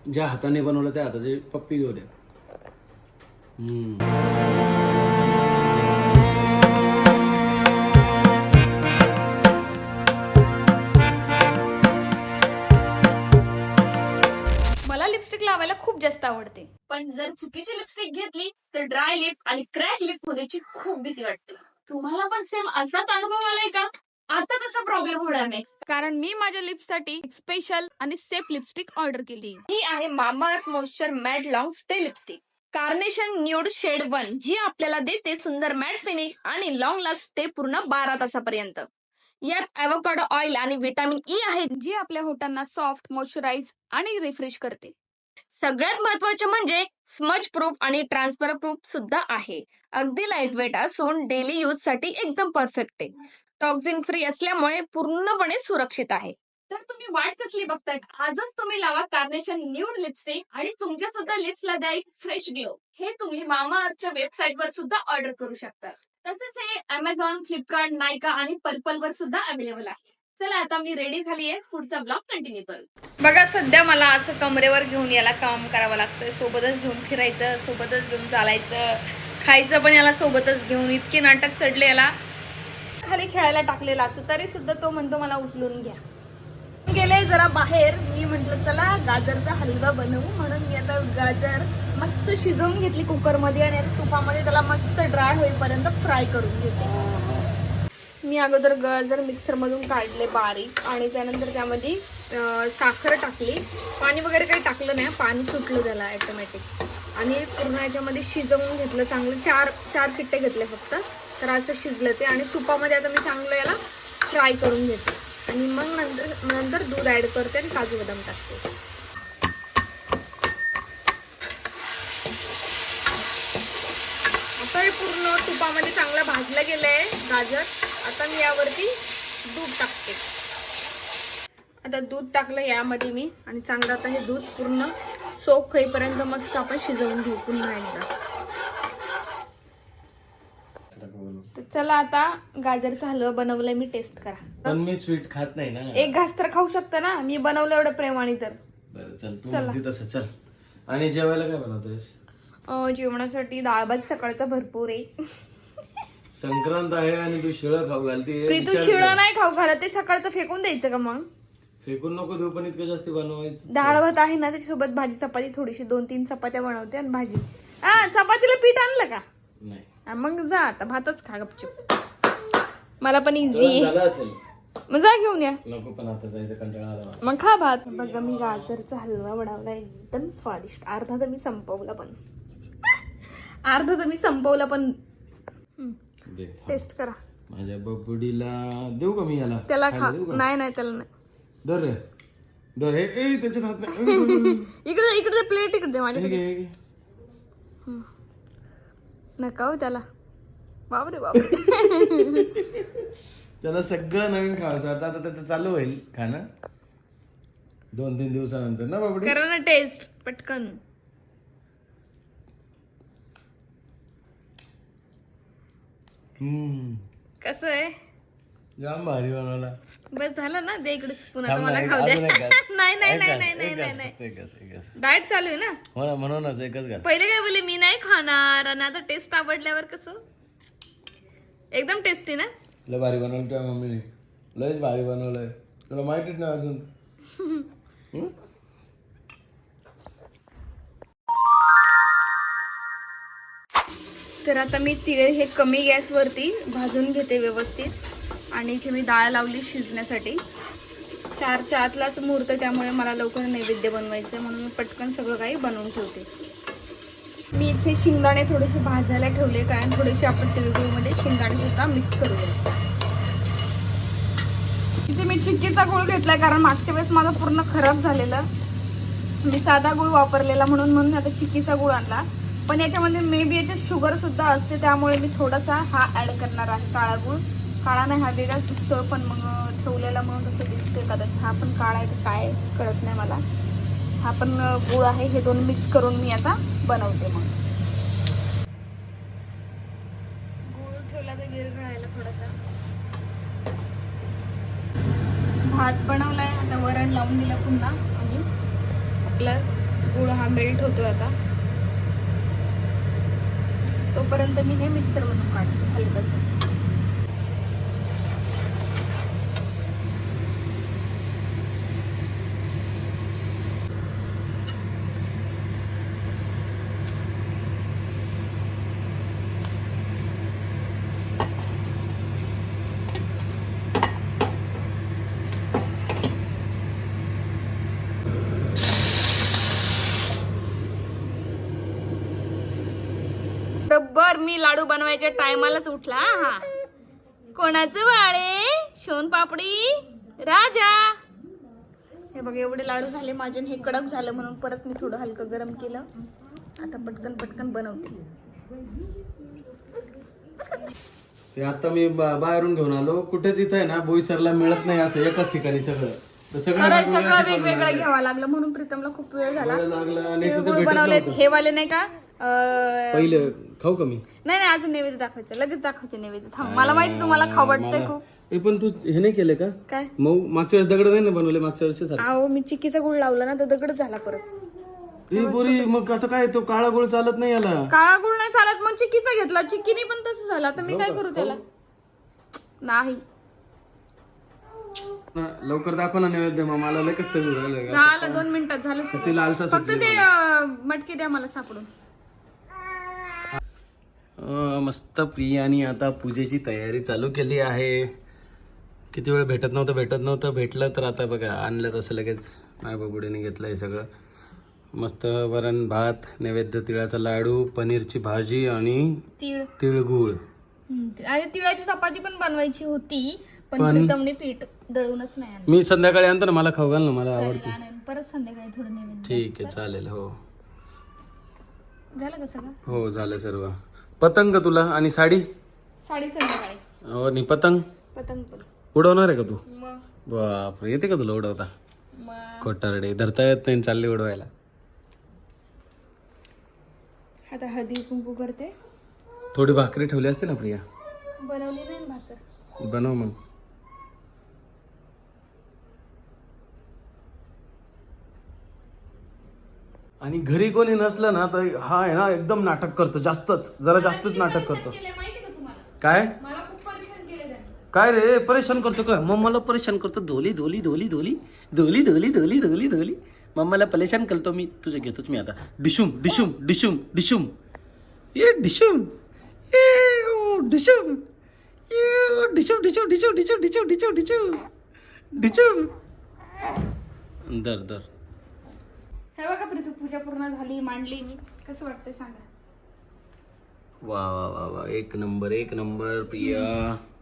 ज्या हाताने बनवलं त्या हाताची पप्पी घेऊ द्या हम्म. मला लिपस्टिक लावायला खूप जास्त आवडते. पण जर चुकीची लिपस्टिक घेतली तर ड्राय लिप आणि क्रॅक लिप होण्याची खूप भीती वाटते. तुम्हाला पण सेम असाच अनुभव आलाय का? आता तसा प्रॉब्लेम होणार नाही. कारण मी माझ्या लिप्ससाठी स्पेशल आणि सेफ लिपस्टिक ऑर्डर केली. ही आहे Mamaearth moisture matte long stay lipstick carnation nude shade one जी आपल्याला देते सुंदर मॅट फिनिश आणि लॉंग लास्ट स्टे पूर्ण बारा तासापर्यंत. यात अॅव्होकाडो ऑइल आणि व्हिटॅमिन ई आहे जी आपल्या होटांना सॉफ्ट मॉइश्चराईज आणि रिफ्रेश करते. सगळ्यात महत्त्वाचे म्हणजे स्मच प्रूफ आणि ट्रान्सफर प्रूफ सुद्धा आहे. अगदी लाइट वेट असून डेली यूजसाठी एकदम परफेक्ट आहे. टॉक्झिन फ्री असल्यामुळे पूर्णपणे सुरक्षित आहे. तर तुम्ही वाट कसली बघताय आजच तुम्ही लावा कार्नेशन न्यूड लिपस्टिक आणि तुमच्या सुद्धा लिप्सला द्या एक फ्रेश ग्लो हे तुम्ही मामा अर्थच्या वेबसाईट वर सुद्धा ऑर्डर करू शकता. तसेच हे अमेझॉन फ्लिपकार्ट नायका आणि पर्पल वर सुद्धा अवेलेबल आहे. चला आता मी रेडी झालीये पुढचा ब्लॉग कंटिन्यू करू. बघा सध्या मला असं कमरेवर घेऊन याला काम करावं लागतं सोबतच घेऊन फिरायचं सोबतच घेऊन चालायचं. खायचं पण याला सोबतच घेऊन. इतके नाटक चढले याला. खाली खेळायला टाकलेला असतो तरी सुद्धा तो म्हणतो मला उचलून घ्या. गेले जरा बाहेर. मी म्हंटल चला गाजरचा हलवा बनवू. म्हणून मी आता गाजर मस्त शिजवून घेतली कुकरमध्ये आणि तुपामध्ये त्याला मस्त ड्राय होईपर्यंत फ्राय करून घेते. मी अगोदर गाजर मिक्सरमधून काढले बारीक आणि त्यानंतर त्यामध्ये साखर टाकली. पाणी वगैरे काही टाकलं नाही. पाणी सुटलं त्याला ॲटोमॅटिक आणि पूर्ण याच्यामध्ये शिजवून घेतलं चांगलं. चार चार शिट्टे घेतले फक्त. तर असं शिजलं ते आणि तुपामध्ये आता मी चांगलं याला फ्राय करून घेते. आणि मग नंतर नंतर दूध ॲड करते आणि काजू बदाम टाकते. आता हे पूर्ण तुपामध्ये चांगलं भाजलं गेलंय गाजर. आता मी यावरती दूध टाकते. आता दूध टाकलं यामध्ये मी आणि चांगलं आता हे दूध पूर्ण सोख होईपर्यंत मस्त आपण शिजवून घेऊ पुन्हा एकदा तर चला आता गाजरचा हलवा बनवलाय मी टेस्ट करा. पण मी स्वीट खात नाही ना. एक घास तर खाऊ शकता ना? मी बनवलं एवढं प्रेमाने तर. बरं चल तू चला. म्हणते तसं चल. आणि जेवायला काय बनवतेस अं, जेवणासाठी डाळ भात सकाळचा भरपूर आहे. संक्रांत आहे आणि तू शिळं खाऊ घालते प्रीतू विचार शिळं कर. नाही खाऊ घालत ते सकाळचं फेकून द्यायचं का मग? फेकून नको देऊ पण इतकं जास्त बनवायचं. डाळ भात आहे ना त्याच्यासोबत भाजी चपाती थोडीशी दोन तीन चपात्या बनवते आणि भाजी. हा चपातीला पीठ आणलं का? नाही. मग जा आता भातच खा गपचूप. मला पण इझी झालं असेल. मग जा घेऊन या. नको पण आता जायचं कंटाळा आला मला. मग खा भात. बघा मी गाजरचा हलवा बनवला एकदम स्वादिष्ट. अर्धा तर मी संपवला पण. अर्धा तर मी संपवला पण. दे, थांब. टेस्ट करा. माझ्या बबडीला देऊ का मी याला? त्याला खायला खा. देऊ का? नाही नाही त्याला नाही. दर रे. दर हे ए, त्याच्यात हात नाही. इकडे इकडे प्लेट इकडे दे हे माझ्याकडे. घे, हे घे. नका हो त्याला. बापरे बापरे. त्याला सगळं नवीन खायचं आता आता त्याचं चालू होईल खाणं. दोन तीन दिवसानंतर. ना बाबडी? करा ना टेस्ट पटकन. हम्म. कसं आहे? जाम भारी बनवला. बस झालं ना दे इकडे स्पून आता मला खाऊ द्या. नाही नाही नाही नाही नाही नाही नाही. डाएट चालू आहे ना? हो ना म्हणूनच एकच घाल पहिले काय बोलले मी नाही खाणार. आणि आता टेस्ट आवडल्यावर कसं? एकदम टेस्टी ना? लय भारी बनवलं तुझ्या मम्मीने. लयच भारी बनवलंय. तुला माहितीच नाही अजून? तर आता मी तिळे हे कमी गॅसवरती भाजून घेते व्यवस्थित. आणि इथे मी डाळ लावली शिजण्यासाठी. चारच्या आतलाच मुहूर्त त्यामुळे मला लवकर नैवेद्य बनवायचं म्हणून मी पटकन सगळं काही बनवून ठेवते. मी इथे शेंगदाणे थोडेसे भाजायला ठेवले कारण थोडेसे आपण तिळगुळमध्ये शेंगदाणे सुद्धा मिक्स करूया. इथे मी चिक्कीचा गुळ घेतलाय कारण मागच्या वेळेस माझा पूर्ण खराब झालेला. मी साधा गुळ वापरलेला म्हणून म्हणून आता चिक्कीचा गुळ आणला. पण याच्यामध्ये मे बी याच्यात शुगर सुद्धा असते त्यामुळे मी थोडासा हा ऍड करणार आहे काळा गुळ. काळा नाही हा वेगळाच दिसतो पण मग ठेवलेला म्हणून कसं दिसतोय कदाचित. हा पण काळा आहे का काय कळत नाही मला. हा पण गुळ आहे हे दोन मिक्स करून मी आता बनवते मग. गुळ ठेवला तर विरघळायला थोडासा. भात बनवलाय आता वरण लावून दिलं पुन्हा आणि आपलं गुळ हा मेल्ट होतोय आता. तोपर्यंत मी हे मिक्सर मधून काढते हलकस बरोबर मी लाडू बनवायच्या टायमालाच उठला हा. कोणाचं बाळे सोन पापडी? राजा? हे बघ एवढे लाडू झाले माझे हे कडक झालं म्हणून परत मी थोडं हलकं गरम केलं. आता पटकन पटकन बनवते. आता मी बाहेरून घेऊन आलो. कुठेच इथं आहे ना बोईसरला मिळत नाही असं एकाच ठिकाणी सगळं. सगळं सगळं वेगवेगळं घ्यावं लागलं म्हणून प्रीतमला खूप वेळ झाला. वेळ लागला आणि तिथं तिळगुळ भेटत बनवले नव्हतं. हे वाले नाही का? पहिले खाऊ का मी? नाही नाही अजून नैवेद्य दाखवायचं. लगेच दाखवते नैवेद्य. थांब मला माहिती तुम्हाला खाऊ वाटतंय खूप. ए, पण तू हे नाही केलं का? काय? मग मागच्या वेळेस दगड नाही ना बनवले? मागच्या वर्षी अहो मी चिक्कीचा गुळ लावला ना तो दगडच झाला परत. ए बोरी मग आता काय तो काळा गोळ चालत नाही याला? काळा गुळ नाही चालत मग चिक्कीचा घेतला. चिक्कीने पण तसं झालं. आता मी काय करू त्याला? नाही. ना, लवकर दाखव ना नैवेद्य मग मला लगेच ते का झालं दोन मिनिटात झालं सगळं. ती फक्त ते अं, मटके द्या मला सापडून. मस्त प्रियानी आता पूजेची तयारी चालू केली आहे. किती वेळ भेटत नव्हतं भेटत नव्हतं. भेटलं तर आता बघा आणलं तसं लगेच. मायबाबुडीने घेतलं हे सगळं. मस्त वरण भात नैवेद्य तिळाचा लाडू पनीरची भाजी आणि तीळ. तिळगुळ. आणि तिळाची चपाती पण बनवायची होती पण पीठ दळूनच नाही आणलं. मी संध्याकाळी आणतो ना मला खाऊ घाल ना मला आवडते. आणि परत संध्याकाळी थोडं नैवेद्य. ठीक आहे चालेल हो. झालं का सगळं? हो झालं सर्व. पतंग तुला आणि साडी? साडी संध्याकाळी. हो आणि पतंग? पतंग पण. उडवणार आहे का तू? मग. बापरे येते का तुला उडवता? मग. कोटारडे धरता येत नाही चालले उडवायला. आता हळदी कुंकू करते. थोडी भाकरी ठेवली असते ना प्रिया? बनवली नाही भाकर? बनव मग. आणि घरी कोणी नसलं ना तर हा आहे ना एकदम नाटक करतो जास्तच जरा जास्तच नाटक करतो. काय? काय रे परेशान करतो का? मम्माला परेशान करतो धोली धोली धोली धोली धोली धोली धोली धोली धोली. मम्माला परेशान करतो मी तुझं घेतोच मी आता. डिशुम डिशुम डिशुम डिशुम. ये डिशुम. ए ओ, डिशुम. ये डिशुम डिशुम डिशुम डिशुम डिशुम डिशुम डिशुम डिशुम. दर दर. हे बघा प्रीतू पूजा पूर्ण झाली मांडली मी. कसं वाटतंय सांगा? वा वा वा वा. एक नंबर एक नंबर प्रिया.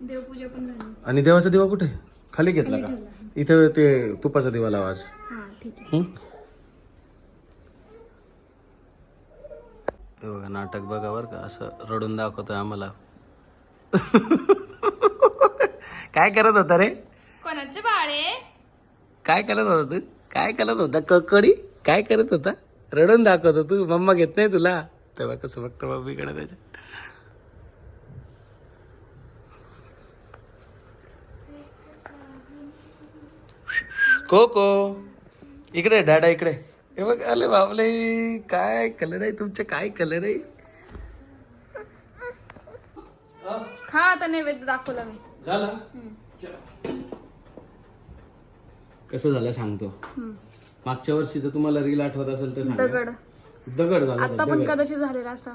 देवपूजा पण झाली. आणि देवाचा दिवा कुठे? खाली घेतला का? इथे ते तुपाचा दिवा लावाज हा ठीक आहे. हं? हे बघा नाटक बघा बरं का. असं रडून दाखवतोय आम्हाला. काय करत होता रे? कोणाचे बाळे काय करत होता तू? काय करत होता? ककडी काय करत होता? रडून दाखवतो तू मम्मा घेत नाही तुला? तेव्हा कसं बघतो मम्मीकडे त्याच्या कोको इकडे डाडा इकडे. हे बघ आले बाबले काय कलर आहे तुमचे? काय कलर आहे? खा आता नैवेद्य दाखवला मी. झाला. कसं झालं सांगतो. हम्म. मागच्या वर्षीचं तुम्हाला रील आठवत असेल तर सांगा. दगड. दगड झाला आता पण कदाचित झालेला असा.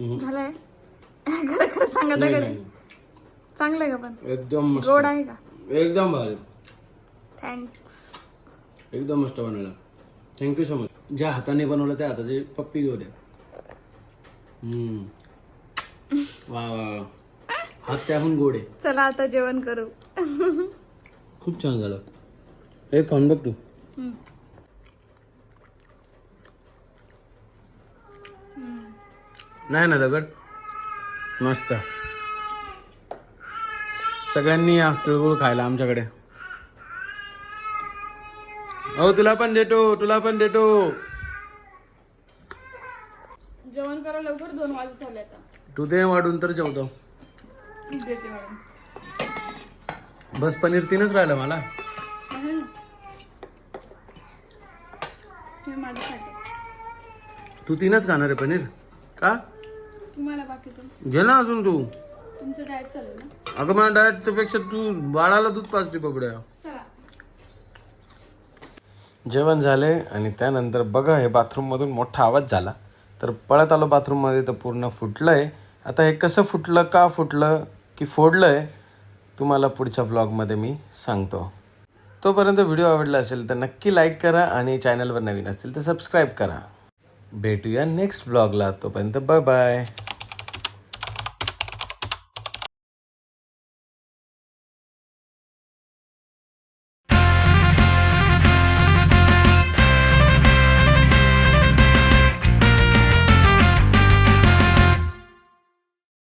हम्म. झालाय? खरं खरं सांगा नाही, दगड. नाही. चांगलं आहे का पण? एकदम मस्त. गोड आहे का? एकदम भारी. थँक्स एकदम मस्त बनवला. थँक्यू सो मच ज्या हाताने बनवलं त्या हाताची पप्पी घेऊ द्या. हम्म. वा वा वा. हात त्याहून गोड आहे. चला आता जेवण करू. खूप छान झालं. हे खाऊन बघ तू. नाही ना दगड? मस्त. सगळ्यांनी या तिळगुळ खायला आमच्याकडे. हो तुला पण देतो तुला पण देतो. जेवण करा लवकर दोन वाजत झाले आता. तू दे वाढून तर जेवतो. देते मॅडम. बस पनीर तीनच राहिलं मला तुम्ही माझ्यासाठी तू तीनच खाणार आहे पनीर? का? तुम्हाला बाकीचं घे ना अजून तू. तुमचं ना? अगं मला डायटच्या पेक्षा तू बाळाला दूध पाजते बबड्या चला. जेवण झाले आणि त्यानंतर बघा हे बाथरूममधून मोठा आवाज झाला. तर पळत आलो बाथरूममध्ये तर पूर्ण फुटलंय. आता हे कसं फुटलं का फुटलं की फोडलंय तुम्हाला पुढच्या ब्लॉगमध्ये मी सांगतो. तोपर्यंत व्हिडिओ आवडला असेल तर नक्की लाईक करा आणि चॅनलवर नवीन असतील तर सबस्क्राईब करा. भेटूया नेक्स्ट ब्लॉगला तोपर्यंत बाय बाय